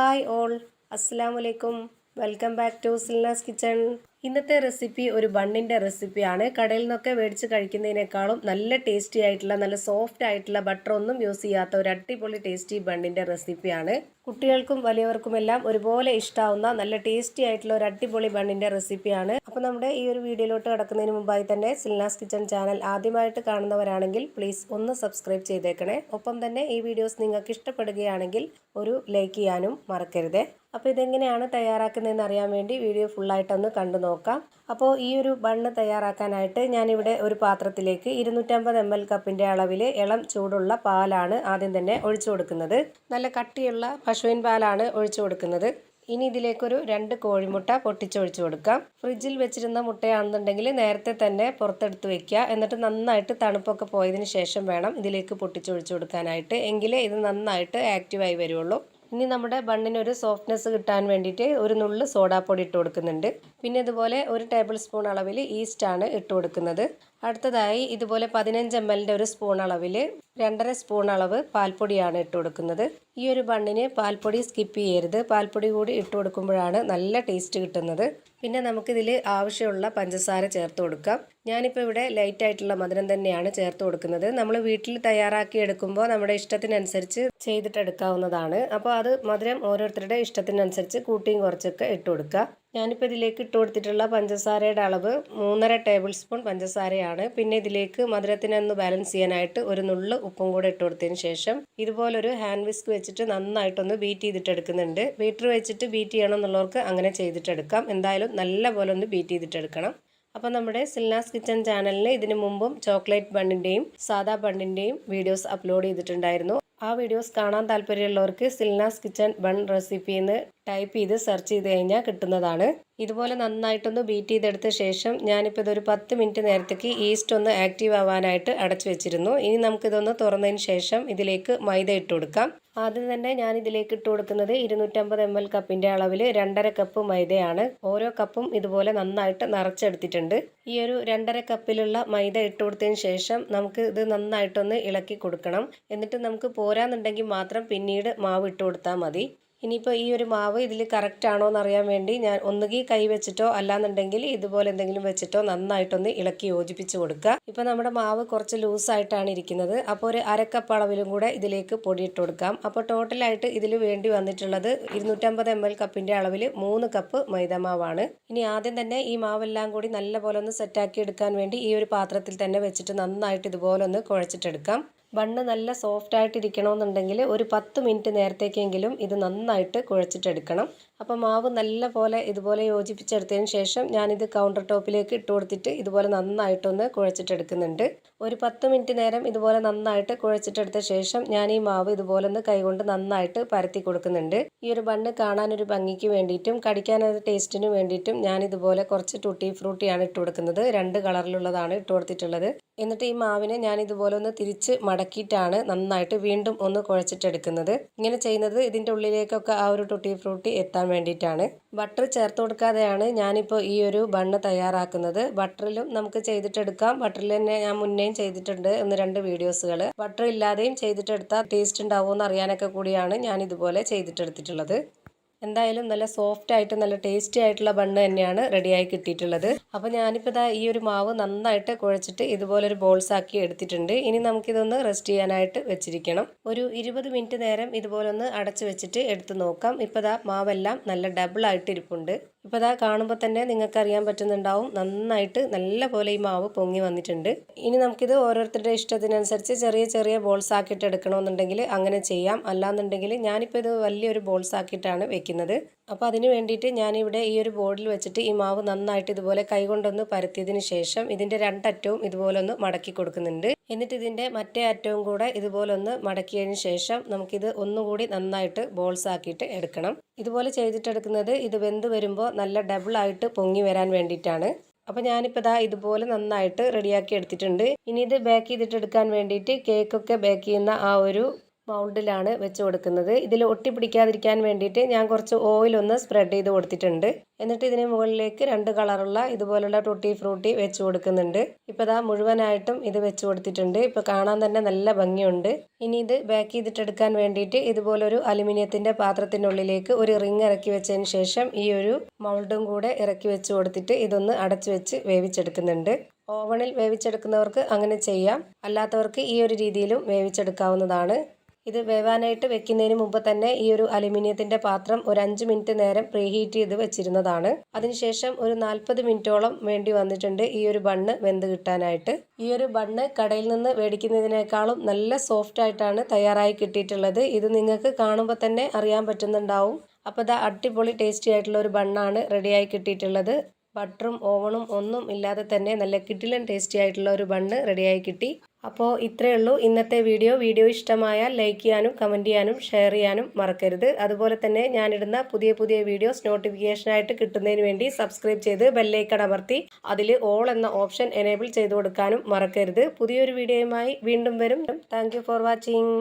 Hi all അസ്സാം വലൈക്കും welcome back to Silnas kitchen ഇന്നത്തെ റെസിപ്പി ഒരു ബണ്ണിന്റെ റെസിപ്പിയാണ് കടയിൽ നിന്നൊക്കെ മേടിച്ച് കഴിക്കുന്നതിനേക്കാളും നല്ല ടേസ്റ്റി ആയിട്ടുള്ള നല്ല സോഫ്റ്റ് ആയിട്ടുള്ള ബട്ടർ ഒന്നും യൂസ് ചെയ്യാത്ത ഒരു അടിപൊളി ടേസ്റ്റി ബണ്ണിന്റെ റെസിപ്പിയാണ് കുട്ടികൾക്കും വലിയവർക്കും എല്ലാം ഒരുപോലെ ഇഷ്ടാവുന്ന നല്ല ടേസ്റ്റി ആയിട്ടുള്ള ഒരു അടിപൊളി ബണ്ണിന്റെ റെസിപ്പിയാണ് അപ്പോൾ നമ്മുടെ ഈ ഒരു വീഡിയോയിലോട്ട് കിടക്കുന്നതിന് മുമ്പായി തന്നെ സിൽനാസ് കിച്ചൺ ചാനൽ ആദ്യമായിട്ട് കാണുന്നവരാണെങ്കിൽ പ്ലീസ് ഒന്ന് സബ്സ്ക്രൈബ് ചെയ്തേക്കണേ. ഒപ്പം തന്നെ ഈ വീഡിയോസ് നിങ്ങൾക്ക് ഇഷ്ടപ്പെടുകയാണെങ്കിൽ ഒരു ലൈക്ക് ചെയ്യാനും മറക്കരുതേ. അപ്പോൾ ഇതെങ്ങനെയാണ് തയ്യാറാക്കുന്നതെന്ന് അറിയാൻ വേണ്ടി വീഡിയോ ഫുള്ളായിട്ടൊന്ന് കണ്ടു നോക്കാം. അപ്പോൾ ഈ ഒരു ബണ്ണ് തയ്യാറാക്കാനായിട്ട് ഞാനിവിടെ ഒരു പാത്രത്തിലേക്ക് ഇരുന്നൂറ്റമ്പത് എം എൽ കപ്പിന്റെ അളവിൽ ഇളം ചൂടുള്ള പാലാണ് ആദ്യം തന്നെ ഒഴിച്ചു കൊടുക്കുന്നത്. നല്ല കട്ടിയുള്ള പശുവിൻ പാലാണ് ഒഴിച്ചു കൊടുക്കുന്നത്. ഇനി ഇതിലേക്കൊരു രണ്ട് കോഴിമുട്ട പൊട്ടിച്ചൊഴിച്ചു കൊടുക്കാം. ഫ്രിഡ്ജിൽ വെച്ചിരുന്ന മുട്ടയാണെന്നുണ്ടെങ്കിൽ നേരത്തെ തന്നെ പുറത്തെടുത്ത് വെക്കുക. എന്നിട്ട് നന്നായിട്ട് തണുപ്പൊക്കെ പോയതിന് ശേഷം വേണം ഇതിലേക്ക് പൊട്ടിച്ചൊഴിച്ചു കൊടുക്കാനായിട്ട്. എങ്കിലേ ഇത് നന്നായിട്ട് ആക്റ്റീവായി വരുള്ളൂ ഇനി നമ്മുടെ ബണ്ണിനൊരു സോഫ്റ്റ്നെസ് കിട്ടാൻ വേണ്ടിയിട്ട് ഒരു നുള്ള് സോഡാപ്പൊടി ഇട്ട് കൊടുക്കുന്നുണ്ട്. പിന്നെ ഇതുപോലെ ഒരു ടേബിൾ സ്പൂൺ അളവിൽ ഈസ്റ്റാണ് ഇട്ട് കൊടുക്കുന്നത്. അടുത്തതായി ഇതുപോലെ പതിനഞ്ച് എം എല്ലിന്റെ ഒരു സ്പൂൺ അളവിൽ രണ്ടര സ്പൂൺ അളവ് പാൽപ്പൊടിയാണ് ഇട്ട് കൊടുക്കുന്നത്. ഈ ഒരു ബണ്ണിന് പാൽപ്പൊടി സ്കിപ്പ് ചെയ്യരുത്. പാൽപ്പൊടി കൂടി ഇട്ട് കൊടുക്കുമ്പോഴാണ് നല്ല ടേസ്റ്റ് കിട്ടുന്നത്. പിന്നെ നമുക്കിതിൽ ആവശ്യമുള്ള പഞ്ചസാര ചേർത്ത് കൊടുക്കാം. ഞാനിപ്പോൾ ഇവിടെ ലൈറ്റ് ആയിട്ടുള്ള മധുരം തന്നെയാണ് ചേർത്ത് കൊടുക്കുന്നത്. നമ്മൾ വീട്ടിൽ തയ്യാറാക്കി എടുക്കുമ്പോൾ നമ്മുടെ ഇഷ്ടത്തിനനുസരിച്ച് ചെയ്തിട്ടെടുക്കാവുന്നതാണ്. അപ്പോൾ അത് മധുരം ഓരോരുത്തരുടെ ഇഷ്ടത്തിനനുസരിച്ച് കൂട്ടിയും കുറച്ചൊക്കെ ഇട്ട് കൊടുക്കുക. ഞാനിപ്പോൾ ഇതിലേക്ക് ഇട്ട് കൊടുത്തിട്ടുള്ള പഞ്ചസാരയുടെ അളവ് മൂന്നര ടേബിൾ സ്പൂൺ പഞ്ചസാരയാണ്. പിന്നെ ഇതിലേക്ക് മധുരത്തിനൊന്ന് ബാലൻസ് ചെയ്യാനായിട്ട് ഒരു നുള്ള് ഉപ്പും കൂടെ ഇട്ട് കൊടുത്തതിന് ശേഷം ഇതുപോലൊരു ഹാൻഡ് വിസ്ക് വെച്ചിട്ട് നന്നായിട്ടൊന്ന് ബീറ്റ് ചെയ്തിട്ട് എടുക്കുന്നുണ്ട്. ബീറ്റർ വെച്ചിട്ട് ബീറ്റ് ചെയ്യണം എന്നുള്ളവർക്ക് അങ്ങനെ ചെയ്തിട്ടെടുക്കാം എന്തായാലും നല്ല പോലെ ഒന്ന് ബീറ്റ് ചെയ്തിട്ടെടുക്കണം അപ്പോൾ നമ്മുടെ സിൽനാസ് കിച്ചൺ ചാനലിന് ഇതിനു മുമ്പും ചോക്ലേറ്റ് ബണ്ണിന്റെയും സാദാ ബണ്ണിന്റെയും വീഡിയോസ് അപ്ലോഡ് ചെയ്തിട്ടുണ്ടായിരുന്നു. ആ വീഡിയോസ് കാണാൻ താല്പര്യമുള്ളവർക്ക് Silnas kitchen bun recipe type ചെയ്ത് സെർച്ച് ചെയ്ത് കഴിഞ്ഞാൽ കിട്ടുന്നതാണ്. ഇതുപോലെ നന്നായിട്ടൊന്ന് ബീറ്റ് ചെയ്തെടുത്ത ശേഷം ഞാനിപ്പോൾ ഇതൊരു പത്ത് മിനിറ്റ് നേരത്തേക്ക് ഈസ്റ്റ് ഒന്ന് ആക്റ്റീവ് ആവാനായിട്ട് അടച്ചു വെച്ചിരുന്നു. ഇനി നമുക്കിതൊന്ന് തുറന്നതിന് ശേഷം ഇതിലേക്ക് മൈദ ഇട്ട് കൊടുക്കാം. ആദ്യം തന്നെ ഞാൻ ഇതിലേക്ക് ഇട്ട് കൊടുക്കുന്നത് ഇരുന്നൂറ്റമ്പത് എം എൽ കപ്പിന്റെ അളവിൽ രണ്ടര കപ്പ് മൈദയാണ്. ഓരോ കപ്പും ഇതുപോലെ നന്നായിട്ട് നിറച്ചെടുത്തിട്ടുണ്ട്. ഈ ഒരു രണ്ടര കപ്പിലുള്ള മൈദ ഇട്ട് കൊടുത്തതിന് ശേഷം നമുക്ക് ഇത് നന്നായിട്ടൊന്ന് ഇളക്കി കൊടുക്കണം. എന്നിട്ട് നമുക്ക് പോരാന്നുണ്ടെങ്കിൽ മാത്രം പിന്നീട് മാവ് ഇട്ട് കൊടുത്താൽ മതി. ഇനിയിപ്പോൾ ഈ ഒരു മാവ് ഇതിൽ കറക്റ്റ് ആണോ എന്നറിയാൻ വേണ്ടി ഞാൻ ഒന്നുകിൽ കൈ വെച്ചിട്ടോ അല്ലാന്നുണ്ടെങ്കിൽ ഇതുപോലെ എന്തെങ്കിലും വെച്ചിട്ടോ നന്നായിട്ടൊന്ന് ഇളക്കി യോജിപ്പിച്ച് കൊടുക്കുക. ഇപ്പോൾ നമ്മുടെ മാവ് കുറച്ച് ലൂസായിട്ടാണ് ഇരിക്കുന്നത്. അപ്പോൾ ഒരു അരക്കപ്പ് അളവിലും കൂടെ ഇതിലേക്ക് പൊടിയിട്ട് കൊടുക്കാം. അപ്പോൾ ടോട്ടലായിട്ട് ഇതിൽ വേണ്ടി വന്നിട്ടുള്ളത് ഇരുന്നൂറ്റമ്പത് എം എൽ കപ്പിന്റെ അളവിൽ മൂന്ന് കപ്പ് മൈദമാവാണ് ഇനി ആദ്യം തന്നെ ഈ മാവെല്ലാം കൂടി നല്ലപോലെ ഒന്ന് സെറ്റാക്കി എടുക്കാൻ വേണ്ടി ഈ ഒരു പാത്രത്തിൽ തന്നെ വെച്ചിട്ട് നന്നായിട്ട് ഇതുപോലെ ഒന്ന് കുഴച്ചിട്ടെടുക്കാം. ബണ്ണ് നല്ല സോഫ്റ്റ് ആയിട്ട് ഇരിക്കണമെന്നുണ്ടെങ്കിൽ ഒരു പത്ത് മിനിറ്റ് നേരത്തേക്കെങ്കിലും ഇത് നന്നായിട്ട് കുഴച്ചിട്ടെടുക്കണം. അപ്പോൾ മാവ് നല്ല പോലെ ഇതുപോലെ യോജിപ്പിച്ചെടുത്തതിന് ശേഷം ഞാനിത് കൗണ്ടർ ടോപ്പിലേക്ക് ഇട്ട് കൊടുത്തിട്ട് ഇതുപോലെ നന്നായിട്ടൊന്ന് കുഴച്ചിട്ടെടുക്കുന്നുണ്ട്. ഒരു പത്ത് മിനിറ്റ് നേരം ഇതുപോലെ നന്നായിട്ട് കുഴച്ചിട്ടെടുത്ത ശേഷം ഞാൻ ഈ മാവ് ഇതുപോലെ ഒന്ന് കൈകൊണ്ട് നന്നായിട്ട് പരത്തി കൊടുക്കുന്നുണ്ട്. ഈ ഒരു ബണ്ണ് കാണാനൊരു ഭംഗിക്ക് വേണ്ടിയിട്ടും കടിക്കാനൊരു ടേസ്റ്റിന് വേണ്ടിയിട്ടും ഞാൻ ഇതുപോലെ കുറച്ച് ടൂട്ടി ഫ്രൂട്ടിയാണ് ഇട്ട് കൊടുക്കുന്നത്. രണ്ട് കളറിലുള്ളതാണ് ഇട്ട് കൊടുത്തിട്ടുള്ളത്. എന്നിട്ട് ഈ മാവിനെ ഞാൻ ഇതുപോലെ ഒന്ന് തിരിച്ച് മടക്കിയിട്ടാണ് നന്നായിട്ട് വീണ്ടും ഒന്ന് കുഴച്ചിട്ടെടുക്കുന്നത്. ഇങ്ങനെ ചെയ്യുന്നത് ഇതിന്റെ ഉള്ളിലേക്കൊക്കെ ആ ഒരു ടൊട്ടി ഫ്രൂട്ടി എത്താൻ വേണ്ടിയിട്ടാണ്. ബട്ടർ ചേർത്ത് കൊടുക്കാതെയാണ് ഞാനിപ്പോൾ ഈ ഒരു ബണ്ണ് തയ്യാറാക്കുന്നത്. ബട്ടറിലും നമുക്ക് ചെയ്തിട്ടെടുക്കാം. ബട്ടറിൽ തന്നെ ഞാൻ മുന്നേയും ചെയ്തിട്ടുണ്ട് ഒന്ന് രണ്ട് വീഡിയോസുകൾ ബട്ടർ ഇല്ലാതെയും ചെയ്തിട്ടെടുത്താൽ ടേസ്റ്റ് ഉണ്ടാവുമോ എന്ന് അറിയാനൊക്കെ കൂടിയാണ് ഞാൻ ഇതുപോലെ ചെയ്തിട്ടെടുത്തിട്ടുള്ളത്. എന്തായാലും നല്ല സോഫ്റ്റ് ആയിട്ട് നല്ല ടേസ്റ്റി ആയിട്ടുള്ള ബണ്ണ് തന്നെയാണ് റെഡിയായി കിട്ടിയിട്ടുള്ളത്. അപ്പോൾ ഞാനിപ്പോൾ ഇതാ ഈ ഒരു മാവ് നന്നായിട്ട് കുഴച്ചിട്ട് ഇതുപോലൊരു ബോൾസ് ആക്കി എടുത്തിട്ടുണ്ട്. ഇനി നമുക്കിതൊന്ന് റെസ്റ്റ് ചെയ്യാനായിട്ട് വെച്ചിരിക്കണം. ഒരു ഇരുപത് മിനിറ്റ് നേരം ഇതുപോലൊന്ന് അടച്ചു വെച്ചിട്ട് എടുത്തു നോക്കാം. ഇപ്പോൾ ഇതാ മാവെല്ലാം നല്ല ഡബിൾ ആയിട്ട് ഇരിപ്പുണ്ട് ഇപ്പോൾ ഇതാ കാണുമ്പോൾ തന്നെ നിങ്ങൾക്ക് അറിയാൻ പറ്റുന്നുണ്ടാവും. നന്നായിട്ട് നല്ല പോലെ ഈ മാവ് പൊങ്ങി വന്നിട്ടുണ്ട്. ഇനി നമുക്കിത് ഓരോരുത്തരുടെ ഇഷ്ടത്തിനനുസരിച്ച് ചെറിയ ചെറിയ ബോൾസ് ആക്കിയിട്ട് എടുക്കണമെന്നുണ്ടെങ്കിൽ അങ്ങനെ ചെയ്യാം. അല്ലാന്നുണ്ടെങ്കിൽ ഞാനിപ്പോൾ ഇത് വലിയൊരു ബോൾസ് ആക്കിയിട്ടാണ് വെക്കുന്നത്. അപ്പോൾ അതിന് വേണ്ടിയിട്ട് ഞാനിവിടെ ഈ ഒരു ബോർഡിൽ വെച്ചിട്ട് ഈ മാവ് നന്നായിട്ട് ഇതുപോലെ കൈകൊണ്ടൊന്ന് പരത്തിയതിന് ശേഷം ഇതിന്റെ രണ്ടറ്റവും ഇതുപോലെ ഒന്ന് മടക്കി കൊടുക്കുന്നുണ്ട്. എന്നിട്ട് ഇതിന്റെ മറ്റേ അറ്റവും കൂടെ ഇതുപോലെ ഒന്ന് മടക്കിയതിന് ശേഷം നമുക്കിത് ഒന്നുകൂടി നന്നായിട്ട് ബോൾസ് ആക്കിയിട്ട് എടുക്കണം. ഇതുപോലെ ചെയ്തിട്ടെടുക്കുന്നത് ഇത് വെന്ത് വരുമ്പോൾ നല്ല ഡബിളായിട്ട് പൊങ്ങി വരാൻ വേണ്ടിയിട്ടാണ്. അപ്പോൾ ഞാനിപ്പോൾ ഇതാ ഇതുപോലെ നന്നായിട്ട് റെഡിയാക്കി എടുത്തിട്ടുണ്ട്. ഇനി ഇത് ബേക്ക് ചെയ്തിട്ടെടുക്കാൻ വേണ്ടിയിട്ട് കേക്കൊക്കെ ബേക്ക് ചെയ്യുന്ന ആ ഒരു മൗൾഡിലാണ് വെച്ച് കൊടുക്കുന്നത്. ഇതിൽ ഒട്ടിപ്പിടിക്കാതിരിക്കാൻ വേണ്ടിയിട്ട് ഞാൻ കുറച്ച് ഓയിൽ ഒന്ന് സ്പ്രെഡ് ചെയ്ത് കൊടുത്തിട്ടുണ്ട്. എന്നിട്ട് ഇതിന് മുകളിലേക്ക് രണ്ട് കളറുള്ള ഇതുപോലുള്ള ടൂട്ടി ഫ്രൂട്ടി വെച്ച് കൊടുക്കുന്നുണ്ട്. ഇപ്പോൾ ഇതാ മുഴുവനായിട്ടും ഇത് വെച്ച് കൊടുത്തിട്ടുണ്ട്. ഇപ്പോൾ കാണാൻ തന്നെ നല്ല ഭംഗിയുണ്ട്. ഇനി ഇത് ബാക്ക് ചെയ്തിട്ടെടുക്കാൻ വേണ്ടിയിട്ട് ഇതുപോലൊരു അലുമിനിയത്തിന്റെ പാത്രത്തിനുള്ളിലേക്ക് ഒരു റിങ് ഇറക്കി വെച്ചതിന് ശേഷം ഈ ഒരു മൗൾഡും കൂടെ ഇറക്കി വെച്ച് കൊടുത്തിട്ട് ഇതൊന്ന് അടച്ചു വെച്ച് വേവിച്ചെടുക്കുന്നുണ്ട്. ഓവണിൽ വേവിച്ചെടുക്കുന്നവർക്ക് അങ്ങനെ ചെയ്യാം. അല്ലാത്തവർക്ക് ഈ ഒരു രീതിയിലും വേവിച്ചെടുക്കാവുന്നതാണ്. ഇത് വേവാനായിട്ട് വെക്കുന്നതിന് മുമ്പ് തന്നെ ഈ ഒരു അലുമിനിയത്തിന്റെ പാത്രം ഒരു അഞ്ച് മിനിറ്റ് നേരം പ്രീഹീറ്റ് ചെയ്ത് വെച്ചിരുന്നതാണ്. അതിനുശേഷം ഒരു നാൽപ്പത് മിനിറ്റോളം വേണ്ടി വന്നിട്ടുണ്ട് ഈ ഒരു ബണ്ണ് വെന്ത് കിട്ടാനായിട്ട്. ഈ ഒരു ബണ്ണ് കടയിൽ നിന്ന് മേടിക്കുന്നതിനേക്കാളും നല്ല സോഫ്റ്റ് ആയിട്ടാണ് തയ്യാറായി കിട്ടിയിട്ടുള്ളത്. ഇത് നിങ്ങൾക്ക് കാണുമ്പോൾ തന്നെ അറിയാൻ പറ്റുന്നുണ്ടാവും. അപ്പോൾ ഇതാ അടിപൊളി ടേസ്റ്റി ആയിട്ടുള്ള ഒരു ബണ്ണാണ് റെഡിയായി കിട്ടിയിട്ടുള്ളത്. ബട്ടറും ഓവണും ഒന്നും ഇല്ലാതെ തന്നെ നല്ല കിഡിലൻ ടേസ്റ്റി ആയിട്ടുള്ള ഒരു ബണ്ണ് റെഡിയായി കിട്ടി. അപ്പോൾ ഇത്രയേ ഉള്ളൂ. ഇന്നത്തെ വീഡിയോ. വീഡിയോ ഇഷ്ടമായാൽ ലൈക്ക് ചെയ്യാനും കമന്റ് ചെയ്യാനും ഷെയർ ചെയ്യാനും മറക്കരുത്. അതുപോലെ തന്നെ ഞാനിടുന്ന പുതിയ പുതിയ വീഡിയോസ് നോട്ടിഫിക്കേഷനായിട്ട് കിട്ടുന്നതിന് വേണ്ടി സബ്സ്ക്രൈബ് ചെയ്ത് ബെല്ലൈക്കൺ അമർത്തി അതിൽ ഓൾ എന്ന ഓപ്ഷൻ എനേബിൾ ചെയ്ത് കൊടുക്കാനും മറക്കരുത്. പുതിയൊരു വീഡിയോയുമായി വീണ്ടും വരും. Thank for watching.